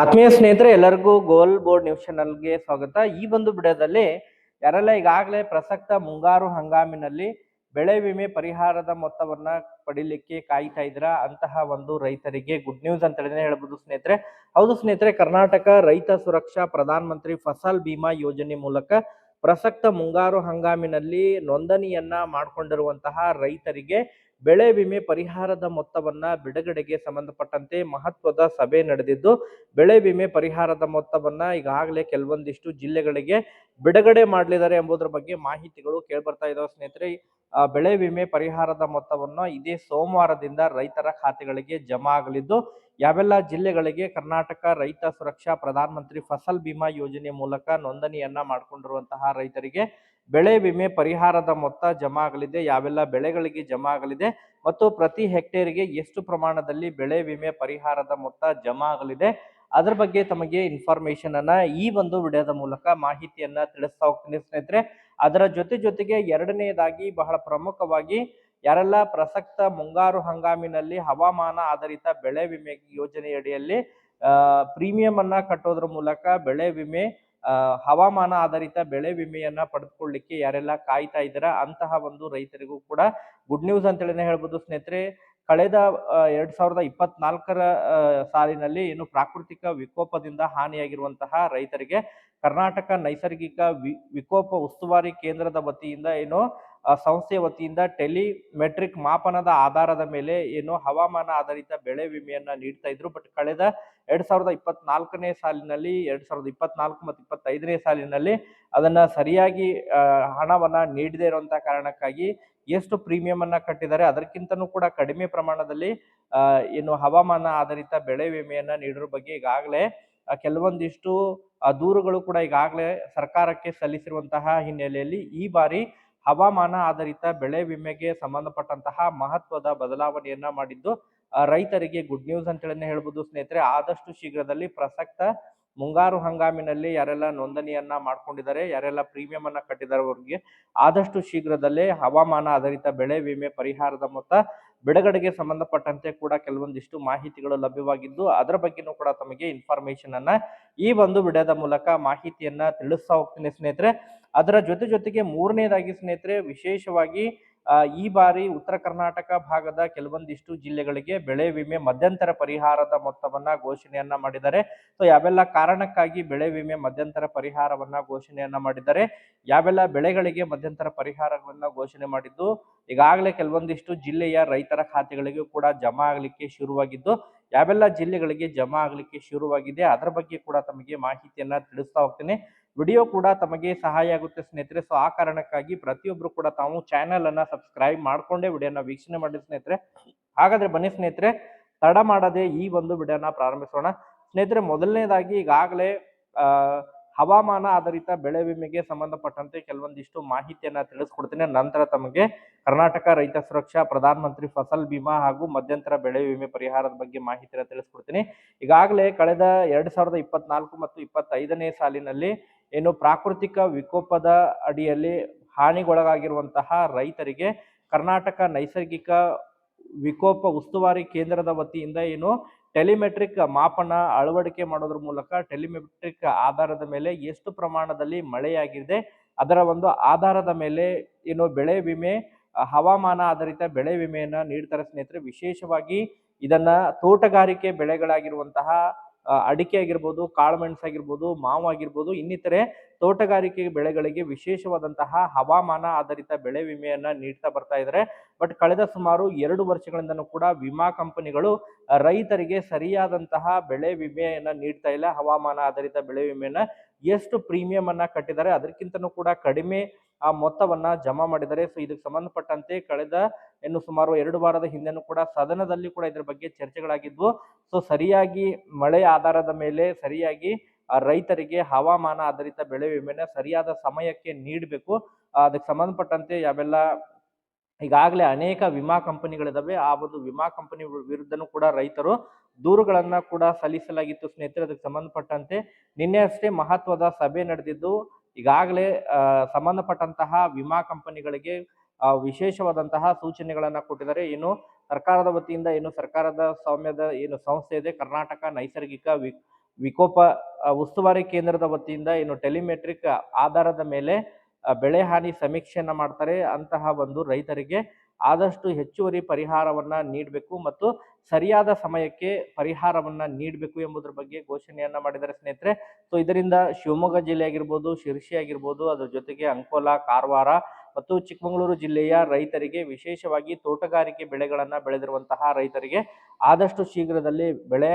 ಆತ್ಮೀಯ ಸ್ನೇಹಿತರೆ, ಎಲ್ಲರಿಗೂ ಗೋಲ್ ಬೋರ್ಡ್ ನ್ಯೂಸ್ ಚಾನಲ್ಗೆ ಸ್ವಾಗತ. ಈ ಒಂದು ಬಿಡದಲ್ಲಿ ಯಾರೆಲ್ಲ ಈಗಾಗಲೇ ಪ್ರಸಕ್ತ ಮುಂಗಾರು ಹಂಗಾಮಿನಲ್ಲಿ ಬೆಳೆ ವಿಮೆ ಪರಿಹಾರದ ಮೊತ್ತವನ್ನ ಪಡಿಲಿಕ್ಕೆ ಕಾಯ್ತಾ ಇದ್ರ ಅಂತಹ ಒಂದು ರೈತರಿಗೆ ಗುಡ್ ನ್ಯೂಸ್ ಅಂತ ಹೇಳಿದ್ರೆ ಹೇಳ್ಬೋದು ಸ್ನೇಹಿತರೆ. ಹೌದು ಸ್ನೇಹಿತರೆ, ಕರ್ನಾಟಕ ರೈತ ಸುರಕ್ಷಾ ಪ್ರಧಾನ ಮಂತ್ರಿ ಫಸಲ್ ಬಿಮಾ ಯೋಜನೆ ಮೂಲಕ ಪ್ರಸಕ್ತ ಮುಂಗಾರು ಹಂಗಾಮಿನಲ್ಲಿ ನೋಂದಣಿಯನ್ನ ಮಾಡಿಕೊಂಡಿರುವಂತಹ ರೈತರಿಗೆ ಬೆಳೆ ವಿಮೆ ಪರಿಹಾರದ ಮೊತ್ತವನ್ನ ಬಿಡುಗಡೆಗೆ ಸಂಬಂಧಪಟ್ಟಂತೆ ಮಹತ್ವದ ಸಭೆ ನಡೆದಿದ್ದು, ಬೆಳೆ ವಿಮೆ ಪರಿಹಾರದ ಮೊತ್ತವನ್ನ ಈಗಾಗಲೇ ಕೆಲವೊಂದಿಷ್ಟು ಜಿಲ್ಲೆಗಳಿಗೆ ಬಿಡುಗಡೆ ಮಾಡಲಿದ್ದಾರೆ ಎಂಬುದರ ಬಗ್ಗೆ ಮಾಹಿತಿಗಳು ಕೇಳ್ಬರ್ತಾ ಇದಾವೆ ಸ್ನೇಹಿತರೆ. ಬೆಳೆ ವಿಮೆ ಪರಿಹಾರದ ಮೊತ್ತವನ್ನು ಇದೇ ಸೋಮವಾರದಿಂದ ರೈತರ ಖಾತೆಗಳಿಗೆ ಜಮಾ ಆಗಲಿದ್ದು, ಯಾವೆಲ್ಲ ಜಿಲ್ಲೆಗಳಿಗೆ ಕರ್ನಾಟಕ ರೈತ ಸುರಕ್ಷಾ ಪ್ರಧಾನ ಮಂತ್ರಿ ಫಸಲ್ ಬಿಮಾ ಯೋಜನೆ ಮೂಲಕ ನೋಂದಣಿಯನ್ನ ಮಾಡಿಕೊಂಡಿರುವಂತಹ ರೈತರಿಗೆ ಬೆಳೆ ವಿಮೆ ಪರಿಹಾರದ ಮೊತ್ತ ಜಮಾ ಆಗಲಿದೆ ಯಾವೆಲ್ಲ ಬೆಳೆಗಳಿಗೆ ಜಮಾ ಆಗಲಿದೆ ಮತ್ತು ಪ್ರತಿ ಹೆಕ್ಟೇರಿಗೆ ಎಷ್ಟು ಪ್ರಮಾಣದಲ್ಲಿ ಬೆಳೆ ವಿಮೆ ಪರಿಹಾರದ ಮೊತ್ತ ಜಮಾ ಆಗಲಿದೆ ಅದ್ರ ಬಗ್ಗೆ ತಮಗೆ ಇನ್ಫಾರ್ಮೇಶನ್ ಅನ್ನ ಈ ಒಂದು ವಿಡಿಯೋದ ಮೂಲಕ ಮಾಹಿತಿಯನ್ನ ತಿಳಿಸ್ತಾ ಹೋಗ್ತೀನಿ ಸ್ನೇಹಿತರೆ. ಅದರ ಜೊತೆ ಜೊತೆಗೆ ಎರಡನೆಯದಾಗಿ ಬಹಳ ಪ್ರಮುಖವಾಗಿ ಯಾರೆಲ್ಲ ಪ್ರಸಕ್ತ ಮುಂಗಾರು ಹಂಗಾಮಿನಲ್ಲಿ ಹವಾಮಾನ ಆಧಾರಿತ ಬೆಳೆ ವಿಮೆ ಯೋಜನೆಯಡಿಯಲ್ಲಿ ಪ್ರೀಮಿಯಂ ಅನ್ನ ಕಟ್ಟೋದ್ರ ಮೂಲಕ ಬೆಳೆ ವಿಮೆ ಹವಾಮಾನ ಆಧಾರಿತ ಬೆಳೆ ವಿಮೆಯನ್ನ ಪಡೆದುಕೊಳ್ಳಿಕ್ಕೆ ಯಾರೆಲ್ಲ ಕಾಯ್ತಾ ಇದ್ದೀರಾ? ಅಂತಹ ಒಂದು ರೈತರಿಗೂ ಕೂಡ ಗುಡ್ ನ್ಯೂಸ್ ಅಂತೇಳಿನೇ ಹೇಳ್ಬೋದು ಸ್ನೇಹಿತರೆ. ಕಳೆದ ಎರಡ್ ಸಾವಿರದ ಇಪ್ಪತ್ನಾಲ್ಕರ ಸಾಲಿನಲ್ಲಿ ಏನು ಪ್ರಾಕೃತಿಕ ವಿಕೋಪದಿಂದ ಹಾನಿಯಾಗಿರುವಂತಹ ರೈತರಿಗೆ ಕರ್ನಾಟಕ ನೈಸರ್ಗಿಕ ವಿಕೋಪ ಉಸ್ತುವಾರಿ ಕೇಂದ್ರದ ವತಿಯಿಂದ ಏನು ಸಂಸ್ಥೆಯ ವತಿಯಿಂದ ಟೆಲಿಮೆಟ್ರಿಕ್ ಮಾಪನದ ಆಧಾರದ ಮೇಲೆ ಏನು ಹವಾಮಾನ ಆಧಾರಿತ ಬೆಳೆ ವಿಮೆಯನ್ನ ನೀಡ್ತಾ ಇದ್ರು. ಬಟ್ ಕಳೆದ ಎರಡ್ ಸಾವಿರದ ಇಪ್ಪತ್ನಾಲ್ಕನೇ ಸಾಲಿನಲ್ಲಿ, ಎರಡ್ ಸಾವಿರದ ಇಪ್ಪತ್ನಾಲ್ಕು ಮತ್ತು ಇಪ್ಪತ್ತೈದನೇ ಸಾಲಿನಲ್ಲಿ ಅದನ್ನ ಸರಿಯಾಗಿ ಹಣವನ್ನ ನೀಡದೇ ಇರುವಂತಹ ಕಾರಣಕ್ಕಾಗಿ ಎಷ್ಟು ಪ್ರೀಮಿಯಂ ಅನ್ನ ಕಟ್ಟಿದ್ದಾರೆ, ಅದಕ್ಕಿಂತನೂ ಕೂಡ ಕಡಿಮೆ ಪ್ರಮಾಣದಲ್ಲಿ ಏನು ಹವಾಮಾನ ಆಧಾರಿತ ಬೆಳೆ ವಿಮೆಯನ್ನ ನೀಡಿರೋ ಬಗ್ಗೆ ಈಗಾಗಲೇ ಕೆಲವೊಂದಿಷ್ಟು ದೂರುಗಳು ಕೂಡ ಈಗಾಗಲೇ ಸರ್ಕಾರಕ್ಕೆ ಸಲ್ಲಿಸಿರುವಂತಹ ಹಿನ್ನೆಲೆಯಲ್ಲಿ ಈ ಬಾರಿ ಹವಾಮಾನ ಆಧಾರಿತ ಬೆಳೆ ವಿಮೆಗೆ ಸಂಬಂಧಪಟ್ಟಂತಹ ಮಹತ್ವದ ಬದಲಾವಣೆಯನ್ನ ಮಾಡಿದ್ದು ರೈತರಿಗೆ ಗುಡ್ ನ್ಯೂಸ್ ಅಂತೇಳಿ ಹೇಳ್ಬೋದು ಸ್ನೇಹಿತರೆ. ಆದಷ್ಟು ಶೀಘ್ರದಲ್ಲಿ ಪ್ರಸಕ್ತ ಮುಂಗಾರು ಹಂಗಾಮಿನಲ್ಲಿ ಯಾರೆಲ್ಲ ನೋಂದಣಿಯನ್ನ ಮಾಡ್ಕೊಂಡಿದ್ದಾರೆ, ಯಾರೆಲ್ಲ ಪ್ರೀಮಿಯಂ ಅನ್ನ ಕಟ್ಟಿದ್ದಾರೆ ಅವ್ರಿಗೆ, ಆದಷ್ಟು ಶೀಘ್ರದಲ್ಲೇ ಹವಾಮಾನ ಆಧಾರಿತ ಬೆಳೆ ವಿಮೆ ಪರಿಹಾರದ ಮೊತ್ತ ಬಿಡುಗಡೆಗೆ ಸಂಬಂಧಪಟ್ಟಂತೆ ಕೂಡ ಕೆಲವೊಂದಿಷ್ಟು ಮಾಹಿತಿಗಳು ಲಭ್ಯವಾಗಿದ್ದು, ಅದರ ಬಗ್ಗೆನೂ ಕೂಡ ತಮಗೆ ಇನ್ಫಾರ್ಮೇಶನ್ ಅನ್ನ ಈ ಒಂದು ವಿಡಿಯೋದ ಮೂಲಕ ಮಾಹಿತಿಯನ್ನ ತಿಳಿಸ್ತಾ ಹೋಗ್ತೀನಿ ಸ್ನೇಹಿತರೆ, ಅದರ ಜೊತೆ ಜೊತೆಗೆ ಮೂರನೇದಾಗಿ ಸ್ನೇಹಿತರೆ, ವಿಶೇಷವಾಗಿ ಈ ಬಾರಿ ಉತ್ತರ ಕರ್ನಾಟಕ ಭಾಗದ ಕೆಲವೊಂದಿಷ್ಟು ಜಿಲ್ಲೆಗಳಿಗೆ ಬೆಳೆ ವಿಮೆ ಮಧ್ಯಂತರ ಪರಿಹಾರದ ಮೊತ್ತವನ್ನ ಘೋಷಣೆಯನ್ನ ಮಾಡಿದ್ದಾರೆ. ಸೊ ಯಾವೆಲ್ಲ ಕಾರಣಕ್ಕಾಗಿ ಬೆಳೆ ವಿಮೆ ಮಧ್ಯಂತರ ಪರಿಹಾರವನ್ನ ಘೋಷಣೆಯನ್ನ ಮಾಡಿದ್ದಾರೆ, ಯಾವೆಲ್ಲ ಬೆಳೆಗಳಿಗೆ ಮಧ್ಯಂತರ ಪರಿಹಾರವನ್ನ ಘೋಷಣೆ ಮಾಡಿದ್ದು, ಈಗಾಗಲೇ ಕೆಲವೊಂದಿಷ್ಟು ಜಿಲ್ಲೆಯ ರೈತರ ಖಾತೆಗಳಿಗೆ ಕೂಡ ಜಮಾ ಆಗಲಿಕ್ಕೆ ಶುರುವಾಗಿದ್ದು, ಯಾವೆಲ್ಲ ಜಿಲ್ಲೆಗಳಿಗೆ ಜಮಾ ಆಗಲಿಕ್ಕೆ ಶುರುವಾಗಿದೆ, ಅದರ ಬಗ್ಗೆ ಕೂಡ ತಮಗೆ ಮಾಹಿತಿಯನ್ನ ತಿಳಿಸ್ತಾ ಹೋಗ್ತೀನಿ. ವಿಡಿಯೋ ಕೂಡ ತಮಗೆ ಸಹಾಯ ಆಗುತ್ತೆ ಸ್ನೇಹಿತರೆ. ಸೊ ಆ ಕಾರಣಕ್ಕಾಗಿ ಪ್ರತಿಯೊಬ್ಬರು ಕೂಡ ತಾವು ಚಾನೆಲ್ ಅನ್ನ ಸಬ್ಸ್ಕ್ರೈಬ್ ಮಾಡ್ಕೊಂಡೇ ವಿಡಿಯೋನ ವೀಕ್ಷಣೆ ಮಾಡಿ ಸ್ನೇಹಿತರೆ. ಹಾಗಾದ್ರೆ ಬನ್ನಿ ಸ್ನೇಹಿತರೆ, ತಡ ಮಾಡದೆ ಈ ಒಂದು ವಿಡಿಯೋನ ಪ್ರಾರಂಭಿಸೋಣ. ಸ್ನೇಹಿತರೆ, ಮೊದಲನೇದಾಗಿ ಈಗಾಗಲೇ ಹವಾಮಾನ ಆಧಾರಿತ ಬೆಳೆ ವಿಮೆಗೆ ಸಂಬಂಧಪಟ್ಟಂತೆ ಕೆಲವೊಂದಿಷ್ಟು ಮಾಹಿತಿಯನ್ನ ತಿಳಿಸ್ಕೊಡ್ತೇನೆ. ನಂತರ ತಮಗೆ ಕರ್ನಾಟಕ ರೈತ ಸುರಕ್ಷಾ ಪ್ರಧಾನ ಮಂತ್ರಿ ಫಸಲ್ ಬಿಮಾ ಹಾಗೂ ಮಧ್ಯಂತರ ಬೆಳೆ ವಿಮೆ ಪರಿಹಾರದ ಬಗ್ಗೆ ಮಾಹಿತಿಯನ್ನು ತಿಳಿಸ್ಕೊಡ್ತೀನಿ. ಈಗಾಗಲೇ ಕಳೆದ ಎರಡ್ ಸಾವಿರದ ಇಪ್ಪತ್ನಾಲ್ಕು ಮತ್ತು ಇಪ್ಪತ್ತೈದನೇ ಸಾಲಿನಲ್ಲಿ ಏನು ಪ್ರಾಕೃತಿಕ ವಿಕೋಪದ ಅಡಿಯಲ್ಲಿ ಹಾನಿಗೊಳಗಾಗಿರುವಂತಹ ರೈತರಿಗೆ ಕರ್ನಾಟಕ ನೈಸರ್ಗಿಕ ವಿಕೋಪ ಉಸ್ತುವಾರಿ ಕೇಂದ್ರದ ವತಿಯಿಂದ ಏನು ಟೆಲಿಮೆಟ್ರಿಕ್ ಮಾಪನ ಅಳವಡಿಕೆ ಮಾಡೋದ್ರ ಮೂಲಕ ಟೆಲಿಮೆಟ್ರಿಕ್ ಆಧಾರದ ಮೇಲೆ ಎಷ್ಟು ಪ್ರಮಾಣದಲ್ಲಿ ಮಳೆಯಾಗಿದೆ, ಅದರ ಒಂದು ಆಧಾರದ ಮೇಲೆ ಏನು ಬೆಳೆ ವಿಮೆ, ಹವಾಮಾನ ಆಧಾರಿತ ಬೆಳೆ ವಿಮೆಯನ್ನ ನೀಡ್ತಾರೆ ಸ್ನೇಹಿತರೆ. ವಿಶೇಷವಾಗಿ ಇದನ್ನ ತೋಟಗಾರಿಕೆ ಬೆಳೆಗಳಾಗಿರುವಂತಹ ಅಡಿಕೆ ಆಗಿರ್ಬೋದು ಕಾಳುಮೆಣಸು ಆಗಿರ್ಬೋದು, ಮಾವು ಆಗಿರ್ಬೋದು, ಇನ್ನಿತರೆ ತೋಟಗಾರಿಕೆ ಬೆಳೆಗಳಿಗೆ ವಿಶೇಷವಾದಂತಹ ಹವಾಮಾನ ಆಧಾರಿತ ಬೆಳೆ ವಿಮೆಯನ್ನ ನೀಡ್ತಾ ಬರ್ತಾ ಇದ್ದಾರೆ ಬಟ್ ಕಳೆದ ಸುಮಾರು ಎರಡು ವರ್ಷಗಳಿಂದನೂ ಕೂಡ ವಿಮಾ ಕಂಪನಿಗಳು ರೈತರಿಗೆ ಸರಿಯಾದಂತಹ ಬೆಳೆ ವಿಮೆಯನ್ನ ನೀಡ್ತಾ ಇಲ್ಲ. ಹವಾಮಾನ ಆಧಾರಿತ ಬೆಳೆ ವಿಮೆಯನ್ನ ಎಷ್ಟು ಪ್ರೀಮಿಯಂ ಅನ್ನ ಕಟ್ಟಿದ್ದಾರೆ, ಅದಕ್ಕಿಂತನೂ ಕೂಡ ಕಡಿಮೆ, ಆ, ಮೊತ್ತವನ್ನ ಜಮಾ ಮಾಡಿದ್ದಾರೆ. ಸೊ, ಇದಕ್ಕೆ ಸಂಬಂಧಪಟ್ಟಂತೆ ಕಳೆದ, ಇನ್ನು ಸುಮಾರು ಎರಡು ವಾರದ ಹಿಂದೆನೂ ಕೂಡ ಸದನದಲ್ಲಿ ಕೂಡ ಇದ್ರ ಬಗ್ಗೆ ಚರ್ಚೆಗಳಾಗಿದ್ವು. ಸೊ ಸರಿಯಾಗಿ ಮಳೆ ಆಧಾರದ ಮೇಲೆ ಸರಿಯಾಗಿ ರೈತರಿಗೆ ಹವಾಮಾನ ಆಧಾರಿತ ಬೆಳೆ ವಿಮೆನ ಸರಿಯಾದ ಸಮಯಕ್ಕೆ ನೀಡಬೇಕು. ಅದಕ್ಕೆ ಸಂಬಂಧಪಟ್ಟಂತೆ ಯಾವೆಲ್ಲ, ಈಗಾಗಲೇ ಅನೇಕ ವಿಮಾ ಕಂಪನಿಗಳಿದಾವೆ. ಆ ಒಂದು ವಿಮಾ ಕಂಪನಿ ವಿರುದ್ಧನೂ ಕೂಡ ರೈತರು ದೂರುಗಳನ್ನ ಕೂಡ ಸಲ್ಲಿಸಲಾಗಿತ್ತು ಸ್ನೇಹಿತರೆ. ಅದಕ್ಕೆ ಸಂಬಂಧಪಟ್ಟಂತೆ ನಿನ್ನೆ ಅಷ್ಟೇ ಮಹತ್ವದ ಸಭೆ ನಡೆದಿದ್ದು, ಈಗಾಗಲೇ ಸಂಬಂಧಪಟ್ಟಂತಹ ವಿಮಾ ಕಂಪನಿಗಳಿಗೆ ವಿಶೇಷವಾದಂತಹ ಸೂಚನೆಗಳನ್ನ ಕೊಟ್ಟಿದ್ದಾರೆ. ಏನು ಸರ್ಕಾರದ ವತಿಯಿಂದ ಏನು ಸರ್ಕಾರದ ಸ್ವಾಮ್ಯದ ಏನು ಸಂಸ್ಥೆ ಇದೆ, ಕರ್ನಾಟಕ ನೈಸರ್ಗಿಕ ವಿ, ವಿಕೋಪ ಉಸ್ತುವಾರಿ ಕೇಂದ್ರದ ವತಿಯಿಂದ ಏನು ಟೆಲಿಮೆಟ್ರಿಕ್ ಆಧಾರದ ಮೇಲೆ ಬೆಳೆ ಹಾನಿ ಸಮೀಕ್ಷೆಯನ್ನ ಮಾಡ್ತಾರೆ. ಅಂತಹ ಒಂದು ರೈತರಿಗೆ ಆದಷ್ಟು ಹೆಚ್ಚುವರಿ ಪರಿಹಾರವನ್ನ ನೀಡಬೇಕು ಮತ್ತು ಸರಿಯಾದ ಸಮಯಕ್ಕೆ ಪರಿಹಾರವನ್ನ ನೀಡಬೇಕು ಎಂಬುದರ ಬಗ್ಗೆ ಘೋಷಣೆಯನ್ನ ಮಾಡಿದ್ದಾರೆ ಸ್ನೇಹಿತರೆ. ಸೊ, ಇದರಿಂದ ಶಿವಮೊಗ್ಗ ಜಿಲ್ಲೆ ಆಗಿರ್ಬೋದು ಶಿರ್ಸಿ ಆಗಿರ್ಬೋದು ಅದ್ರ ಜೊತೆಗೆ ಅಂಕೋಲಾ, ಕಾರವಾರ ಮತ್ತು ಚಿಕ್ಕಮಗಳೂರು ಜಿಲ್ಲೆಯ ರೈತರಿಗೆ, ವಿಶೇಷವಾಗಿ ತೋಟಗಾರಿಕೆ ಬೆಳೆಗಳನ್ನು ಬೆಳೆದಿರುವಂತಹ ರೈತರಿಗೆ ಆದಷ್ಟು ಶೀಘ್ರದಲ್ಲಿ ಬೆಳೆ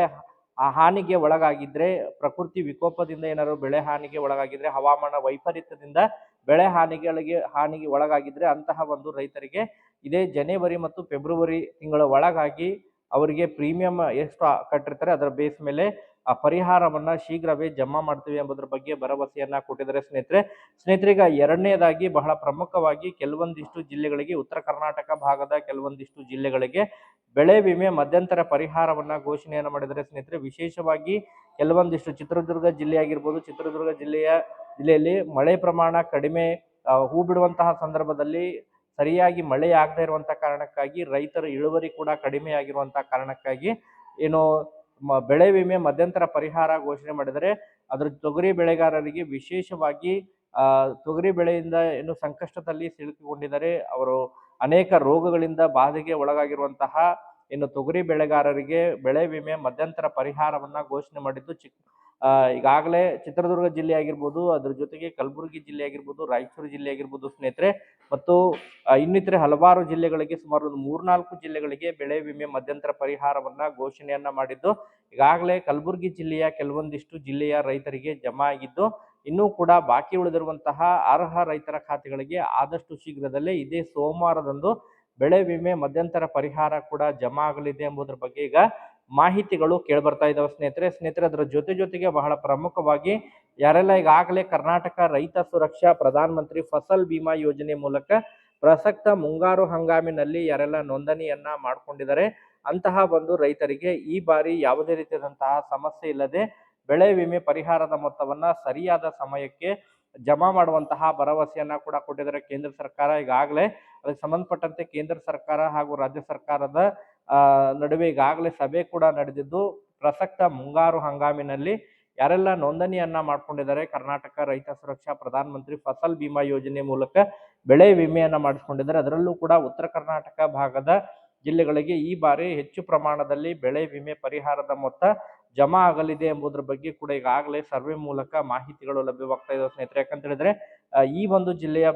ಹಾನಿಗೆ ಒಳಗಾಗಿದ್ರೆ, ಪ್ರಕೃತಿ ವಿಕೋಪದಿಂದ ಏನಾದ್ರು ಬೆಳೆ ಹಾನಿಗೆ ಒಳಗಾಗಿದ್ರೆ, ಹವಾಮಾನ ವೈಪರೀತ್ಯದಿಂದ ಬೆಳೆ ಹಾನಿಗಳಿಗೆ, ಹಾನಿಗೆ ಒಳಗಾಗಿದ್ರೆ ಅಂತಹ ಒಂದು ರೈತರಿಗೆ ಇದೇ ಜನವರಿ ಮತ್ತು ಫೆಬ್ರವರಿ ತಿಂಗಳ ಒಳಗಾಗಿ ಅವರಿಗೆ ಪ್ರೀಮಿಯಂ ಎಷ್ಟು ಕಟ್ಟಿರ್ತಾರೆ. ಅದರ ಬೇಸ್ ಮೇಲೆ ಆ ಪರಿಹಾರವನ್ನ ಶೀಘ್ರವೇ ಜಮಾ ಮಾಡ್ತೀವಿ ಎಂಬುದರ ಬಗ್ಗೆ ಭರವಸೆಯನ್ನ ಕೊಟ್ಟಿದ್ದಾರೆ ಸ್ನೇಹಿತರೆ. ಸ್ನೇಹಿತರೆ, ಈಗ ಎರಡನೇದಾಗಿ ಬಹಳ ಪ್ರಮುಖವಾಗಿ ಕೆಲವೊಂದಿಷ್ಟು ಜಿಲ್ಲೆಗಳಿಗೆ, ಉತ್ತರ ಕರ್ನಾಟಕ ಭಾಗದ ಕೆಲವೊಂದಿಷ್ಟು ಜಿಲ್ಲೆಗಳಿಗೆ ಬೆಳೆ ವಿಮೆ ಮಧ್ಯಂತರ ಪರಿಹಾರವನ್ನ ಘೋಷಣೆಯನ್ನು ಮಾಡಿದರೆ ಸ್ನೇಹಿತರೆ. ವಿಶೇಷವಾಗಿ ಕೆಲವೊಂದಿಷ್ಟು ಚಿತ್ರದುರ್ಗ ಜಿಲ್ಲೆಯಾಗಿರ್ಬೋದು, ಚಿತ್ರದುರ್ಗ ಜಿಲ್ಲೆಯ ಜಿಲ್ಲೆಯಲ್ಲಿ ಮಳೆ ಪ್ರಮಾಣ ಕಡಿಮೆ ಹೂ ಬಿಡುವಂತಹ ಸಂದರ್ಭದಲ್ಲಿ ಸರಿಯಾಗಿ ಮಳೆ ಆಗದೇ ಇರುವಂತಹ ಕಾರಣಕ್ಕಾಗಿ ರೈತರ ಇಳುವರಿ ಕೂಡ ಕಡಿಮೆ ಆಗಿರುವಂತಹ ಕಾರಣಕ್ಕಾಗಿ ಏನು ಬೆಳೆ ವಿಮೆ ಮಧ್ಯಂತರ ಪರಿಹಾರ ಘೋಷಣೆ ಮಾಡಿದರೆ ಅದರ ತೊಗರಿ ಬೆಳೆಗಾರರಿಗೆ ವಿಶೇಷವಾಗಿ ತೊಗರಿ ಬೆಳೆಯಿಂದ ಏನು ಸಂಕಷ್ಟದಲ್ಲಿ ಸಿಲುಕಿಕೊಂಡಿದ್ದಾರೆ ಅವರು ಅನೇಕ ರೋಗಗಳಿಂದ ಬಾಧೆಗೆ ಒಳಗಾಗಿರುವಂತಹ ಇನ್ನು ತೊಗರಿ ಬೆಳೆಗಾರರಿಗೆ ಬೆಳೆ ವಿಮೆ ಮಧ್ಯಂತರ ಪರಿಹಾರವನ್ನ ಘೋಷಣೆ ಮಾಡಿದ್ದು ಚಿಕ್ ಆ, ಈಗಾಗಲೇ ಚಿತ್ರದುರ್ಗ ಜಿಲ್ಲೆ ಆಗಿರ್ಬೋದು, ಅದ್ರ ಜೊತೆಗೆ ಕಲಬುರಗಿ ಜಿಲ್ಲೆ ಆಗಿರ್ಬೋದು, ರಾಯಚೂರು ಜಿಲ್ಲೆ ಆಗಿರ್ಬೋದು ಸ್ನೇಹಿತರೆ, ಮತ್ತು ಇನ್ನಿತರೆ ಹಲವಾರು ಜಿಲ್ಲೆಗಳಿಗೆ ಸುಮಾರು ಒಂದು ಮೂರ್ನಾಲ್ಕು ಜಿಲ್ಲೆಗಳಿಗೆ ಬೆಳೆ ವಿಮೆ ಮಧ್ಯಂತರ ಪರಿಹಾರವನ್ನ ಘೋಷಣೆಯನ್ನ ಮಾಡಿದ್ದು, ಈಗಾಗಲೇ ಕಲಬುರಗಿ ಜಿಲ್ಲೆಯ ಕೆಲವೊಂದಿಷ್ಟು ಜಿಲ್ಲೆಯ ರೈತರಿಗೆ ಜಮಾ ಆಗಿದ್ದು, ಇನ್ನೂ ಕೂಡ ಬಾಕಿ ಉಳಿದಿರುವಂತಹ ಅರ್ಹ ರೈತರ ಖಾತೆಗಳಿಗೆ ಆದಷ್ಟು ಶೀಘ್ರದಲ್ಲೇ ಇದೇ ಸೋಮವಾರದಂದು ಬೆಳೆ ವಿಮೆ ಮಧ್ಯಂತರ ಪರಿಹಾರ ಕೂಡ ಜಮಾ ಆಗಲಿದೆ ಎಂಬುದರ ಬಗ್ಗೆ ಈಗ ಮಾಹಿತಿಗಳು ಕೇಳ್ಬರ್ತಾ ಇದಾವೆ ಸ್ನೇಹಿತರೆ. ಸ್ನೇಹಿತರೆ, ಅದರ ಜೊತೆ ಜೊತೆಗೆ ಬಹಳ ಪ್ರಮುಖವಾಗಿ ಯಾರೆಲ್ಲ ಈಗಾಗಲೇ ಕರ್ನಾಟಕ ರೈತ ಸುರಕ್ಷಾ ಪ್ರಧಾನ ಮಂತ್ರಿ ಫಸಲ್ ಬಿಮಾ ಯೋಜನೆ ಮೂಲಕ ಪ್ರಸಕ್ತ ಮುಂಗಾರು ಹಂಗಾಮಿನಲ್ಲಿ ಯಾರೆಲ್ಲ ನೋಂದಣಿಯನ್ನ ಮಾಡ್ಕೊಂಡಿದ್ದಾರೆ, ಅಂತಹ ಒಂದು ರೈತರಿಗೆ ಈ ಬಾರಿ ಯಾವುದೇ ರೀತಿಯಾದಂತಹ ಸಮಸ್ಯೆ ಇಲ್ಲದೆ ಬೆಳೆ ವಿಮೆ ಪರಿಹಾರದ ಮೊತ್ತವನ್ನ ಸರಿಯಾದ ಸಮಯಕ್ಕೆ ಜಮಾ ಮಾಡುವಂತಹ ಭರವಸೆಯನ್ನ ಕೂಡ ಕೊಟ್ಟಿದ್ದಾರೆ ಕೇಂದ್ರ ಸರ್ಕಾರ. ಈಗಾಗಲೇ ಅದಕ್ಕೆ ಸಂಬಂಧಪಟ್ಟಂತೆ ಕೇಂದ್ರ ಸರ್ಕಾರ ಹಾಗೂ ರಾಜ್ಯ ಸರ್ಕಾರದ ನಡುವೆ ಈಗಾಗಲೇ ಸಭೆ ಕೂಡ ನಡೆದಿದ್ದು, ಪ್ರಸಕ್ತ ಮುಂಗಾರು ಹಂಗಾಮಿನಲ್ಲಿ ಯಾರೆಲ್ಲ ನೋಂದಣಿಯನ್ನ ಮಾಡ್ಕೊಂಡಿದ್ದಾರೆ, ಕರ್ನಾಟಕ ರೈತ ಸುರಕ್ಷಾ ಪ್ರಧಾನ ಮಂತ್ರಿ ಫಸಲ್ ಬಿಮಾ ಯೋಜನೆ ಮೂಲಕ ಬೆಳೆ ವಿಮೆಯನ್ನ ಮಾಡಿಸ್ಕೊಂಡಿದ್ದಾರೆ. ಅದರಲ್ಲೂ ಕೂಡ ಉತ್ತರ ಕರ್ನಾಟಕ ಭಾಗದ ಜಿಲ್ಲೆಗಳಿಗೆ ಈ ಬಾರಿ ಹೆಚ್ಚು ಪ್ರಮಾಣದಲ್ಲಿ ಬೆಳೆ ವಿಮೆ ಪರಿಹಾರದ ಮೊತ್ತ ಜಮಾ ಆಗಲಿದೆ ಎಂಬುದರ ಬಗ್ಗೆ ಕೂಡ ಈಗಾಗಲೇ ಸರ್ವೆ ಮೂಲಕ ಮಾಹಿತಿಗಳು ಲಭ್ಯವಾಗ್ತಾ ಇದಾವೆ ಸ್ನೇಹಿತರೆ. ಯಾಕಂತ ಹೇಳಿದ್ರೆ ಈ ಒಂದು ಜಿಲ್ಲೆಯ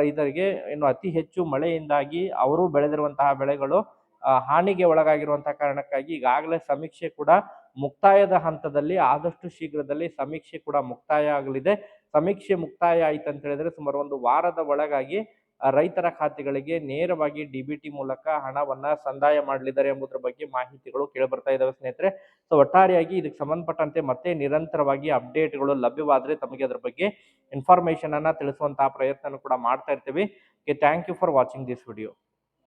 ರೈತರಿಗೆ ಇನ್ನು ಅತಿ ಹೆಚ್ಚು ಮಳೆಯಿಂದಾಗಿ ಅವರು ಬೆಳೆದಿರುವಂತಹ ಬೆಳೆಗಳು ಹಾನಿಗೆ ಒಳಗಾಗಿರುವಂತಹ ಕಾರಣಕ್ಕಾಗಿ ಈಗಾಗಲೇ ಸಮೀಕ್ಷೆ ಕೂಡ ಮುಕ್ತಾಯದ ಹಂತದಲ್ಲಿ ಆದಷ್ಟು ಶೀಘ್ರದಲ್ಲಿ ಸಮೀಕ್ಷೆ ಕೂಡ ಮುಕ್ತಾಯ ಆಗಲಿದೆ. ಸಮೀಕ್ಷೆ ಮುಕ್ತಾಯ ಆಯ್ತು ಅಂತ ಹೇಳಿದ್ರೆ ಸುಮಾರು ಒಂದು ವಾರದ ಒಳಗಾಗಿ ರೈತರ ಖಾತೆಗಳಿಗೆ ನೇರವಾಗಿ ಡಿ ಬಿ ಟಿ ಮೂಲಕ ಹಣವನ್ನ ಸಂದಾಯ ಮಾಡಲಿದ್ದಾರೆ ಎಂಬುದರ ಬಗ್ಗೆ ಮಾಹಿತಿಗಳು ಕೇಳಿಬರ್ತಾ ಇದಾವೆ ಸ್ನೇಹಿತರೆ. ಸೊ ಒಟ್ಟಾರೆಯಾಗಿ ಇದಕ್ಕೆ ಸಂಬಂಧಪಟ್ಟಂತೆ ಮತ್ತೆ ನಿರಂತರವಾಗಿ ಅಪ್ಡೇಟ್ಗಳು ಲಭ್ಯವಾದ್ರೆ ತಮಗೆ ಅದರ ಬಗ್ಗೆ ಇನ್ಫಾರ್ಮೇಶನ್ ಅನ್ನ ತಿಳಿಸುವಂತಹ ಪ್ರಯತ್ನ ಕೂಡ ಮಾಡ್ತಾ ಇರ್ತೀವಿ. Thank you for watching this video